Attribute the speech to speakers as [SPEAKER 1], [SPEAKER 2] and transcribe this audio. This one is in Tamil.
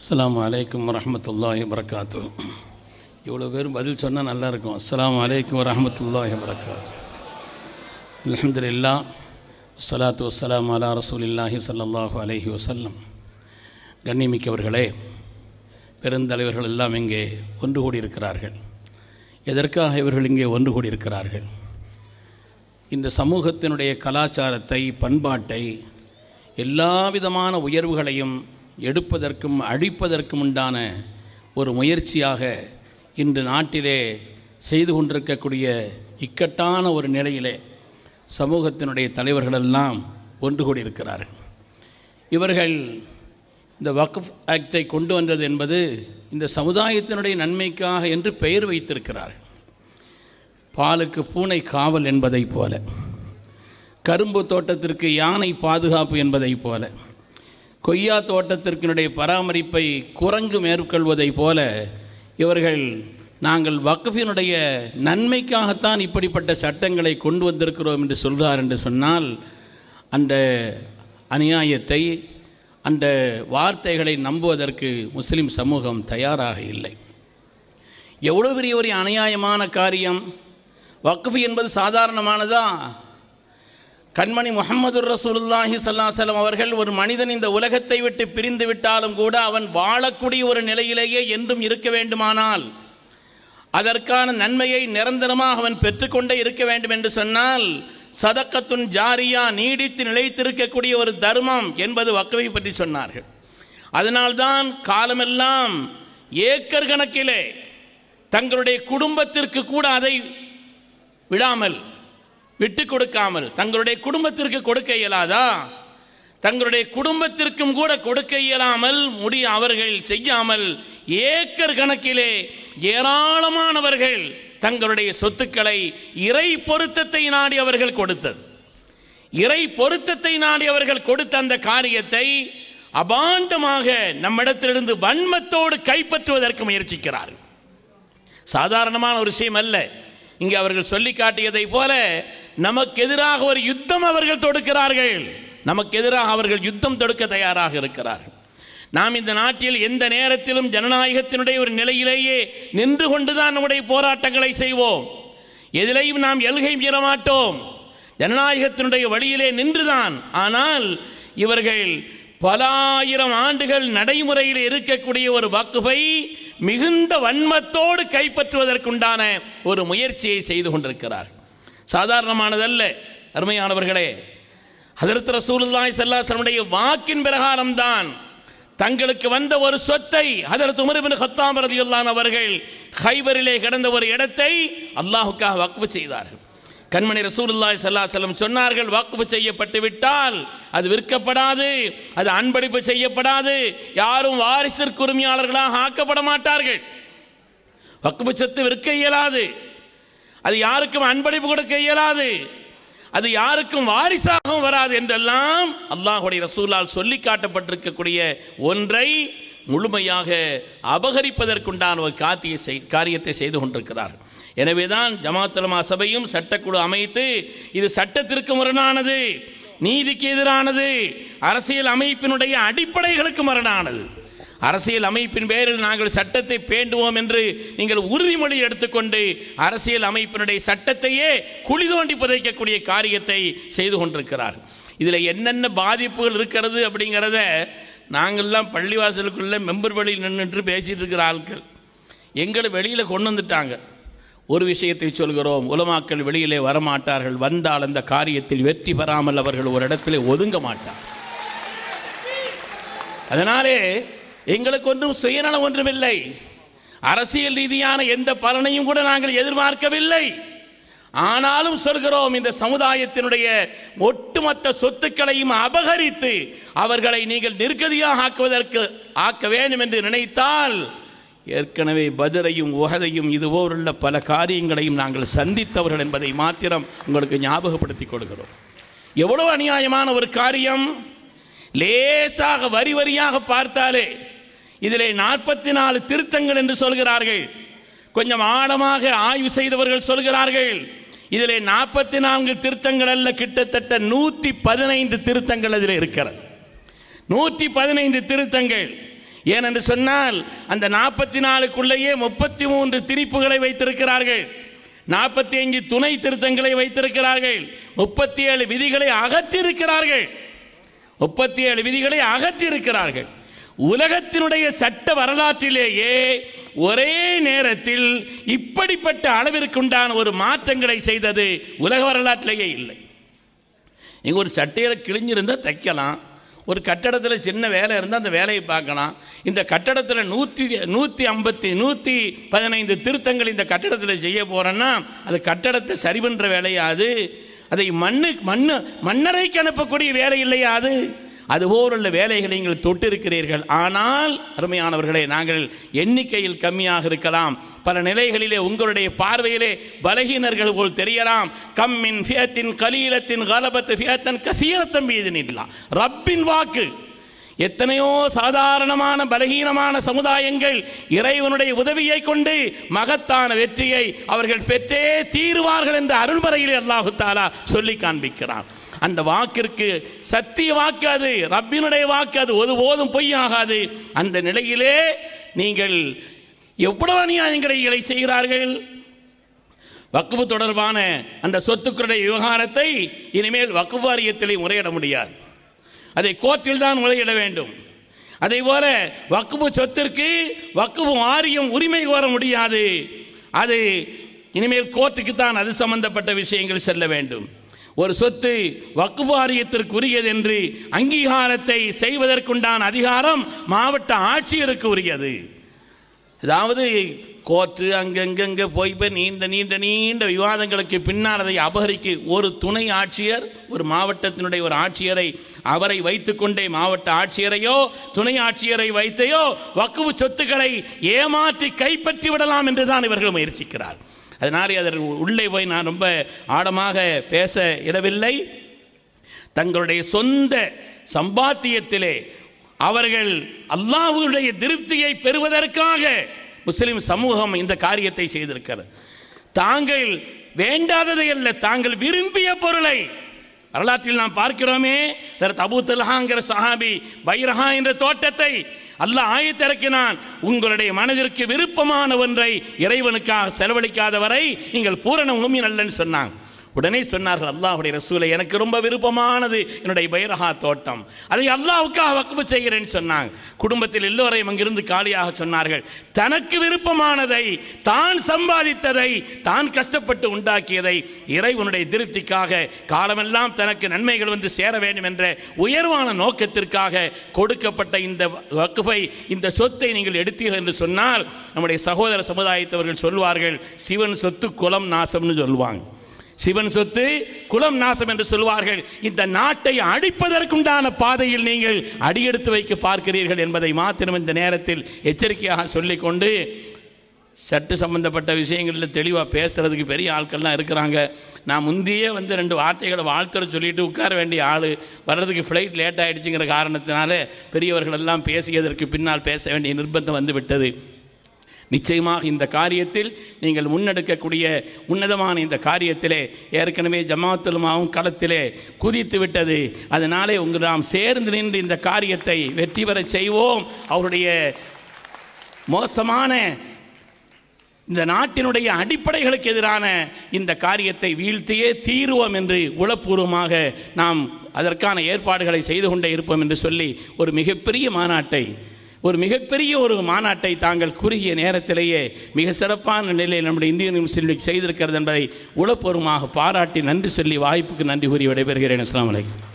[SPEAKER 1] அஸ்லாம் அலைக்கும் வரமத்துல்லாஹி வரகாத்து இவ்வளோ பேர் பதில் சொன்னால் நல்லாயிருக்கும் அஸ்லாம் வலைக்கம் வரமத்துல்லாஹி வரஹ்மத்துல்லாஹி வரகாத்து அல்ஹம்துலில்லா வஸ்ஸலாத்து வஸ்ஸலாமு அலா ரசூலில்லாஹி சல்லாஹூ அலஹி வசல்லம் கண்ணிமிக்கவர்களே பெருந்தலைவர்கள் எல்லாம் இங்கே ஒன்று கூடியிருக்கிறார்கள். எதற்காக இவர்கள் இங்கே ஒன்று கூடியிருக்கிறார்கள்? இந்த சமூகத்தினுடைய கலாச்சாரத்தை பண்பாட்டை எல்லா விதமான உயர்வுகளையும் எடுப்பதற்கும் அழிப்பதற்கும் உண்டான ஒரு முயற்சியாக இன்று நாட்டிலே செய்து கொண்டிருக்கக்கூடிய இக்கட்டான ஒரு நிலையிலே சமூகத்தினுடைய தலைவர்களெல்லாம் ஒன்று கூடியிருக்கிறார்கள். இவர்கள் இந்த வக்ஃப் ஆக்டை கொண்டு வந்தது என்பது இந்த சமுதாயத்தினுடைய நன்மைக்காக என்று பெயர் வைத்திருக்கிறார்கள். பாலுக்கு பூனை காவல் என்பதைப் போல கரும்பு தோட்டத்திற்கு யானை பாதுகாப்பு என்பதைப் போல கொய்யா தோட்டத்திற்கினுடைய பராமரிப்பை குரங்கு மேற்கொள்வதைப் போல இவர்கள் நாங்கள் வக்ஃபினுடைய நன்மைக்காகத்தான் இப்படிப்பட்ட சட்டங்களை கொண்டு வந்திருக்கிறோம் என்று சொல்கிறார் என்று சொன்னால் அந்த அநியாயத்தை அந்த வார்த்தைகளை நம்புவதற்கு முஸ்லீம் சமூகம் தயாராக இல்லை. எவ்வளோ பெரிய ஒரு அநியாயமான காரியம்? வக்ஃபு என்பது சாதாரணமானதா? கண்மணி முகமது ரசூலுல்லாஹி சல்லாசலம் அவர்கள் ஒரு மனிதன் இந்த உலகத்தை விட்டு பிரிந்து விட்டாலும் கூட அவன் வாழக்கூடிய ஒரு நிலையிலேயே என்றும் இருக்க வேண்டுமானால் அதற்கான நன்மையை நிரந்தரமாக அவன் பெற்றுக்கொண்டே இருக்க வேண்டும் என்று சொன்னால் சதக்கத்துன் ஜாரியா நீடித்து நிலைத்திருக்கக்கூடிய ஒரு தர்மம் என்பது வக்கவை பற்றி சொன்னார்கள். அதனால்தான் காலமெல்லாம் ஏக்கர் கணக்கிலே தங்களுடைய குடும்பத்திற்கு கூட அதை விடாமல் விட்டு கொடுக்காமல் தங்களுடைய குடும்பத்திற்கு கொடுக்க இயலாதா? தங்களுடைய குடும்பத்திற்கும் கூட கொடுக்க இயலாமல் முடிய அவர்கள் செய்யாமல் ஏக்கர் கணக்கிலே ஏராளமானவர்கள் தங்களுடைய சொத்துக்களை இறை பொருத்தத்தை நாடி அவர்கள் கொடுத்தது. இறை பொருத்தத்தை நாடி அவர்கள் கொடுத்த அந்த காரியத்தை அபாண்டமாக நம்மிடத்திலிருந்து வன்மத்தோடு கைப்பற்றுவதற்கு முயற்சிக்கிறார் சாதாரணமான ஒரு விஷயம் அல்ல. இங்கே அவர்கள் சொல்லி காட்டியதை போல நமக்கு எதிராக ஒரு யுத்தம் அவர்கள் தொடுக்கிறார்கள். நமக்கு எதிராக அவர்கள் யுத்தம் தொடுக்க தயாராக இருக்கிறார்கள். நாம் இந்த நாட்டில் எந்த நேரத்திலும் ஜனநாயகத்தினுடைய ஒரு நிலையிலேயே நின்று கொண்டுதான் நம்முடைய போராட்டங்களை செய்வோம். எதிலையும் நாம் எல்கை மீறமாட்டோம் ஜனநாயகத்தினுடைய வழியிலே நின்றுதான். ஆனால் இவர்கள் பல ஆயிரம் ஆண்டுகள் நடைமுறையில் இருக்கக்கூடிய ஒரு வக்குவை மிகுந்த வன்மத்தோடு கைப்பற்றுவதற்குண்டான ஒரு முயற்சியை செய்து கொண்டிருக்கிறார் சாதாரணமானதல்ல. அருமையானவர்களே ஹதரத் ரசூலுல்லாய் செல்லாசனுடைய வாக்கின் பிரகாரம்தான். தங்களுக்கு வந்த ஒரு சொத்தை அதற்கு உமர்பின் ஹத்தாம் ரதியுல்லான் அவர்கள் ஹைபரிலே கிடந்த ஒரு இடத்தை அல்லாஹுக்காக வக்ஃபு செய்தார்கள். கண்மணி ரசூலுல்லாய் சல்லா செல்லம் சொன்னார்கள் வாக்குப்பு செய்யப்பட்டு விட்டால் அது விற்கப்படாது அது அன்பளிப்பு செய்யப்படாது யாரும் வாரிசிற்கு உரிமையாளர்களாக ஆக்கப்பட மாட்டார்கள். வக்குப்பு சொத்து விற்க இயலாது. அது யாருக்கும் அன்பளிப்பு கொடுக்க இயலாது. அது யாருக்கும் வாரிசாகவும் வராது என்றெல்லாம் அல்லாஹுடைய ரசூலால் சொல்லி காட்டப்பட்டிருக்கக்கூடிய ஒன்றை முழுமையாக அபகரிப்பதற்குண்டான ஒரு காத்திய செய் காரியத்தை செய்து கொண்டிருக்கிறார்கள் எனவேதான் ஜமாத்துலமா சபையும் சட்டக்குழு அமைத்து இது சட்டத்திற்கு முரணானது நீதிக்கு எதிரானது அரசியல் அமைப்பினுடைய அடிப்படைகளுக்கு முரணானது. அரசியல் அமைப்பின் பேரில் நாங்கள் சட்டத்தை பேண்டுவோம் என்று நீங்கள் உறுதிமொழி எடுத்துக்கொண்டு அரசியல் அமைப்பினுடைய சட்டத்தையே குழி தோண்டி புதைக்கக்கூடிய காரியத்தை செய்து கொண்டிருக்கிறார் இதில் என்னென்ன பாதிப்புகள் இருக்கிறது அப்படிங்கிறத நாங்கள்லாம் பள்ளிவாசலுக்குள்ளே மெம்பர் வழியில் நின்றுட்டு பேசிகிட்டு இருக்கிற ஆட்கள் எங்களை வெளியில் கொண்டு வந்துட்டாங்க. ஒரு விஷயத்தை சொல்கிறோம். உலமாக்கள் வெளியிலே வரமாட்டார்கள். வந்தால் அந்த காரியத்தில் வெற்றி பெறாமல் அவர்கள் ஒரு இடத்துல ஒதுங்க மாட்டார் அதனாலே எங்களுக்கு ஒன்றும் சுயநலம் ஒன்றுமில்லை. அரசியல் ரீதியான எந்த பலனையும் கூட நாங்கள் எதிர்பார்க்கவில்லை. ஆனாலும் சொல்கிறோம் இந்த சமுதாயத்தினுடைய ஒட்டுமொத்த சொத்துக்களையும் அபகரித்து அவர்களை நீங்கள் நிர்கதியாக ஆக்குவதற்கு ஆக்க வேண்டும் என்று நினைத்தால் ஏற்கனவே பதிரையும் உகதையும் இதுபோருள்ள பல காரியங்களையும் நாங்கள் சந்தித்தவர்கள் என்பதை மாத்திரம் உங்களுக்கு ஞாபகப்படுத்திக் கொள்கிறோம். எவ்வளவு அநியாயமான ஒரு காரியம். லேசாக வரி வரியாக பார்த்தாலே இதிலே நாற்பத்தி நாலு திருத்தங்கள் என்று சொல்கிறார்கள். கொஞ்சம் ஆழமாக ஆய்வு செய்தவர்கள் சொல்கிறார்கள். இதிலே நாற்பத்தி நான்கு திருத்தங்கள் அல்ல கிட்டத்தட்ட நூற்றி பதினைந்து திருத்தங்கள் அதில் இருக்கிறது. நூற்றி பதினைந்து திருத்தங்கள். ஏனென்று சொன்னால் அந்த நாற்பத்தி நாலுக்குள்ளேயே முப்பத்தி மூன்று திரிப்புகளை வைத்திருக்கிறார்கள். நாற்பத்தி ஐந்து துணை திருத்தங்களை வைத்திருக்கிறார்கள். முப்பத்தி ஏழு விதிகளை அகற்றியிருக்கிறார்கள். முப்பத்தி ஏழு விதிகளை அகற்றியிருக்கிறார்கள். உலகத்தினுடைய சட்ட வரலாற்றிலேயே ஒரே நேரத்தில் இப்படிப்பட்ட அளவிற்குண்டான ஒரு மாற்றங்களை செய்தது உலக வரலாற்றிலேயே இல்லை. இங்கே ஒரு சட்டையில் கிழிஞ்சிருந்தால் தைக்கலாம். ஒரு கட்டடத்தில் சின்ன வேலை இருந்தால் அந்த வேலையை பார்க்கலாம். இந்த கட்டடத்தில் நூற்றி நூற்றி ஐம்பத்தி நூற்றி பதினைந்து திருத்தங்கள் இந்த கட்டடத்தில் செய்ய போகிறோன்னா அது கட்டடத்தை சரி பண்ணுற வேலையாது அதை மண்ணு மண்ணு மண்ணறைக்கு அனுப்பக்கூடிய வேலை இல்லையா அது? அதுபோலுள்ள வேலைகளை நீங்கள் தொட்டிருக்கிறீர்கள். ஆனால் அருமையானவர்களே நாங்கள் எண்ணிக்கையில் கம்மியாக இருக்கலாம். பல நிலைகளிலே உங்களுடைய பார்வையிலே பலகீனர்கள் போல் தெரியலாம். கம்மின் ஃபியத்தின் கலீலத்தின் கலபத்து ஃபியத்தன் கசீரத்தம் மீது ரப்பின் வாக்கு. எத்தனையோ சாதாரணமான பலகீனமான சமுதாயங்கள் இறைவனுடைய உதவியை கொண்டு மகத்தான வெற்றியை அவர்கள் பெற்றே தீருவார்கள் என்ற அருள்மறையில் அல்லாஹு தாலா சொல்லி காண்பிக்கிறான். அந்த வாக்கிற்கு சத்திய வாக்கு அது ரப்பினுடைய வாக்கு அது ஒருபோதும் பொய்யாகாது. அந்த நிலையிலே நீங்கள் எவ்வளவு அநியாயங்களை செய்கிறார்கள்? வக்குவு தொடர்பான அந்த சொத்துக்களுடைய விவகாரத்தை இனிமேல் வக்குவு வாரியத்திலே முறையிட முடியாது. அதை கோர்ட்டில் தான் முறையிட வேண்டும். அதே போல வக்குவு சொத்திற்கு வக்குவு வாரியம் உரிமை கோர முடியாது. அது இனிமேல் கோர்ட்டுக்கு தான் அது சம்பந்தப்பட்ட விஷயங்கள் செல்ல வேண்டும். ஒரு சொத்து வக்குவு என்று அங்கீகாரத்தை செய்வதற்குண்டான அதிகாரம் மாவட்ட ஆட்சியருக்கு உரியது அதாவது கோர்ட்டு அங்கங்கங்கே போய் போய் நீண்ட நீண்ட நீண்ட விவாதங்களுக்கு பின்னால் அதை அபகரிக்க ஒரு துணை ஆட்சியர் ஒரு மாவட்டத்தினுடைய ஒரு ஆட்சியரை அவரை வைத்துக்கொண்டே மாவட்ட ஆட்சியரையோ துணை ஆட்சியரை வைத்தையோ வக்குவு சொத்துக்களை ஏமாற்றி கைப்பற்றி விடலாம் என்று தான் இவர்கள் முயற்சிக்கிறார் அதனால் அதற்கு உள்ளே போய் நான் ரொம்ப ஆழமாக பேச இடவில்லை. தங்களுடைய சொந்த சம்பாத்தியத்திலே அவர்கள் அல்லாஹுடைய திருப்தியை பெறுவதற்காக முஸ்லிம் சமூகம் இந்த காரியத்தை செய்திருக்கிறது. தாங்கள் வேண்டாததை அல்ல தாங்கள் விரும்பிய பொருளை. வரலாற்றில் நாம் பார்க்கிறோமே தரத் அபூ தல்ஹாங்கிற சஹாபி பைரஹா என்ற தோட்டத்தை அல்லாஹ் ஆயத்திறக்கினான் உங்களுடைய மனதிற்கு விருப்பமான ஒன்றை இறைவனுக்காக செலவழிக்காதவரை நீங்கள் பூரண உண்மையின் அல்லன்னு சொன்னாங்க. உடனே சொன்னார்கள் அல்லாஹுடைய ரசூலை எனக்கு ரொம்ப விருப்பமானது என்னுடைய பைரஹா தோட்டம். அதை அல்லாவுக்காக வக்குப்பு செய்கிறேன்னு சொன்னாங்க. குடும்பத்தில் எல்லோரையும் அங்கிருந்து காலியாக சொன்னார்கள் தனக்கு விருப்பமானதை தான் சம்பாதித்ததை தான் கஷ்டப்பட்டு உண்டாக்கியதை இறைவனுடைய திருப்திக்காக காலமெல்லாம் தனக்கு நன்மைகள் வந்து சேர வேண்டும் என்ற உயர்வான நோக்கத்திற்காக கொடுக்கப்பட்ட இந்த வக்குஃபை இந்த சொத்தை நீங்கள் எடுத்தீர்கள் என்று சொன்னால் நம்முடைய சகோதர சமுதாயத்தவர்கள் சொல்வார்கள் சிவன் சொத்து குலம் நாசம்னு சொல்லுவாங்க. சிவன் சொத்து குலம் நாசம் என்று சொல்வார்கள் இந்த நாட்டை அடிப்பதற்குண்டான பாதையில் நீங்கள் அடியெடுத்து வைக்க பார்க்கிறீர்கள் என்பதை மாத்திரம் இந்த நேரத்தில் எச்சரிக்கையாக சொல்லிக்கொண்டு சட்டு சம்பந்தப்பட்ட விஷயங்களில் தெளிவாக பேசுகிறதுக்கு பெரிய ஆட்கள்லாம் இருக்கிறாங்க. நான் முந்தையே வந்து ரெண்டு வார்த்தைகளை வாழ்த்துற சொல்லிட்டு உட்கார வேண்டிய ஆள் வர்றதுக்கு ஃப்ளைட் லேட் ஆகிடுச்சுங்கிற காரணத்தினால பெரியவர்கள் எல்லாம் பேசியதற்கு பின்னால் பேச வேண்டிய நிர்பந்தம் வந்து விட்டது. நிச்சயமாக இந்த காரியத்தில் நீங்கள் முன்னெடுக்கக்கூடிய உன்னதமான இந்த காரியத்திலே ஏற்கனவே ஜமாத்துலமாவும் களத்திலே குதித்து விட்டது. அதனாலே உங்கள் நாம் சேர்ந்து நின்று இந்த காரியத்தை வெற்றி பெறச் செய்வோம். அவருடைய மோசமான இந்த நாட்டினுடைய அடிப்படைகளுக்கு எதிரான இந்த காரியத்தை வீழ்த்தியே தீருவோம் என்று உளப்பூர்வமாக நாம் அதற்கான ஏற்பாடுகளை செய்து கொண்டே இருப்போம் என்று சொல்லி ஒரு மிகப்பெரிய மாநாட்டை ஒரு மிகப்பெரிய ஒரு மாநாட்டை தாங்கள் குறுகிய நேரத்திலேயே மிக சிறப்பான நிலையில் நம்முடைய இந்தியன் முஸ்லீம் லீக் செய்திருக்கிறது என்பதை உளப்பூர்வமாக பாராட்டி நன்றி சொல்லி வாய்ப்புக்கு நன்றி கூறி விடைபெறுகிறேன். அஸ்லாம் வலைக்கம்